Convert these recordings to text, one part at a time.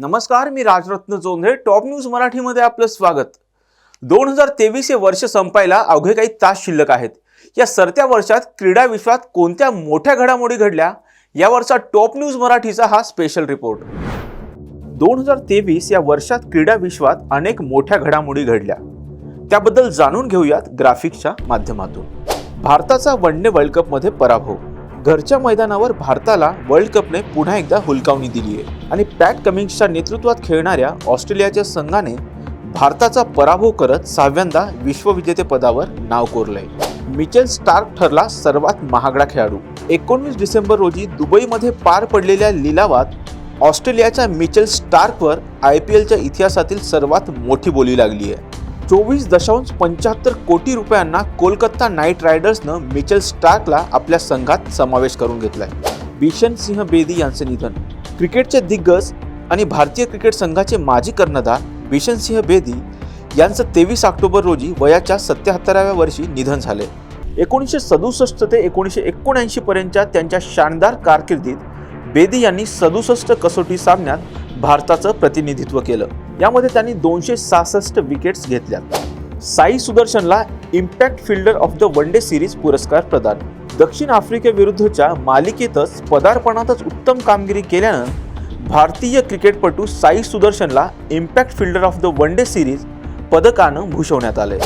नमस्कार मी Rajratna Jondhale top news मराठीमध्ये आपलं स्वागत. दोन हजार तेवीस हे वर्ष संपायला अवघे काही तास शिल्लक आहेत. या सरत्या वर्षात क्रीडा विश्वात कोणत्या मोठ्या घडामोडी घडल्या यावरचा टॉप न्यूज मराठीचा हा स्पेशल रिपोर्ट दोन हजार तेवीस या वर्षात क्रीडा विश्वात अनेक मोठ्या घडामोडी घडल्या. त्याबद्दल जाणून घेऊयात ग्राफिक्सच्या माध्यमातून. भारताचा वन डे वर्ल्ड कपमध्ये पराभव. घरच्या मैदानावर भारताला वर्ल्ड कपने पुन्हा एकदा हुलकावणी दिली आहे. आणि पॅट कमिंग्सच्या नेतृत्वात खेळणाऱ्या ऑस्ट्रेलियाच्या संघाने भारताचा पराभव करत सहाव्यांदा विश्वविजेतेपदावर नाव कोरलंय. मिचेल स्टार्क ठरला सर्वात महागडा खेळाडू. एकोणवीस डिसेंबर रोजी दुबईमध्ये पार पडलेल्या लिलावात ऑस्ट्रेलियाच्या मिचेल स्टार्कवर आय पी एलच्या इतिहासातील सर्वात मोठी बोली लागली आहे चोवीस दशांश पंच्याहत्तर कोटी रुपयांना कोलकाता नाईट रायडर्सनं मिचेल स्टार्कला आपल्या संघात समावेश करून घेतलाय. बिशन सिंह बेदी यांचे निधन. क्रिकेटचे दिग्गज आणि भारतीय क्रिकेट संघाचे माजी कर्णधार बिशन सिंह बेदी यांचं तेवीस ऑक्टोबर रोजी वयाच्या सत्याहत्तराव्या वर्षी निधन झाले. एकोणीसशे सदुसष्ट ते एकोणीसशे एकोणऐंशी पर्यंतच्या त्यांच्या शानदार कारकिर्दीत बेदी यांनी सदुसष्ट कसोटी सामन्यात भारताचं प्रतिनिधित्व केलं. यामध्ये त्यांनी दोनशे सहासष्ट विकेट्स घेतल्या Sai सुदर्शनला impact fielder of the one day series पुरस्कार प्रदान. दक्षिण आफ्रिकेविरुद्धच्या मालिकेतच पदार्पणातच उत्तम कामगिरी केल्यानं भारतीय क्रिकेटपटू Sai सुदर्शनला impact fielder of the one day series पदकानं भूषवण्यात आले.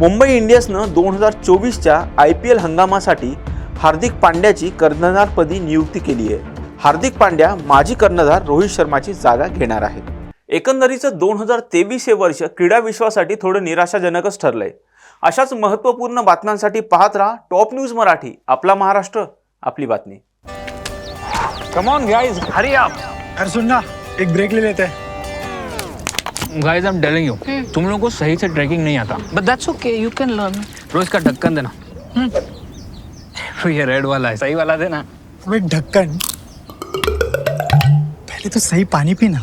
मुंबई इंडियन्सनं दोन हजार चोवीसच्या आय पी एल हंगामासाठी हार्दिक पांड्याची कर्णधारपदी नियुक्ती केली आहे हार्दिक पांड्या माजी कर्णधार रोहित शर्माची जागा घेणार आहे एकंदरीचं दोन हजार तेवीस हे वर्ष क्रीडा विश्वासाठी थोडं निराशाजनकच ठरलंय. अशाच महत्त्वपूर्ण बातम्यांसाठी पाहत राहा टॉप न्यूज मराठी आपला महाराष्ट्र आपली बातमी. Come on guys hurry up अरे सुन ना एक ब्रेक ले लेते. हैं guys I am telling you तुम लोगों को सही से ट्रैकिंग नहीं आता. But that's okay, you can learn. रोज का ढक्कन देना. ये रेड वाला है सही वाला देना. ढक्कन पहले तो सही पानी पीना.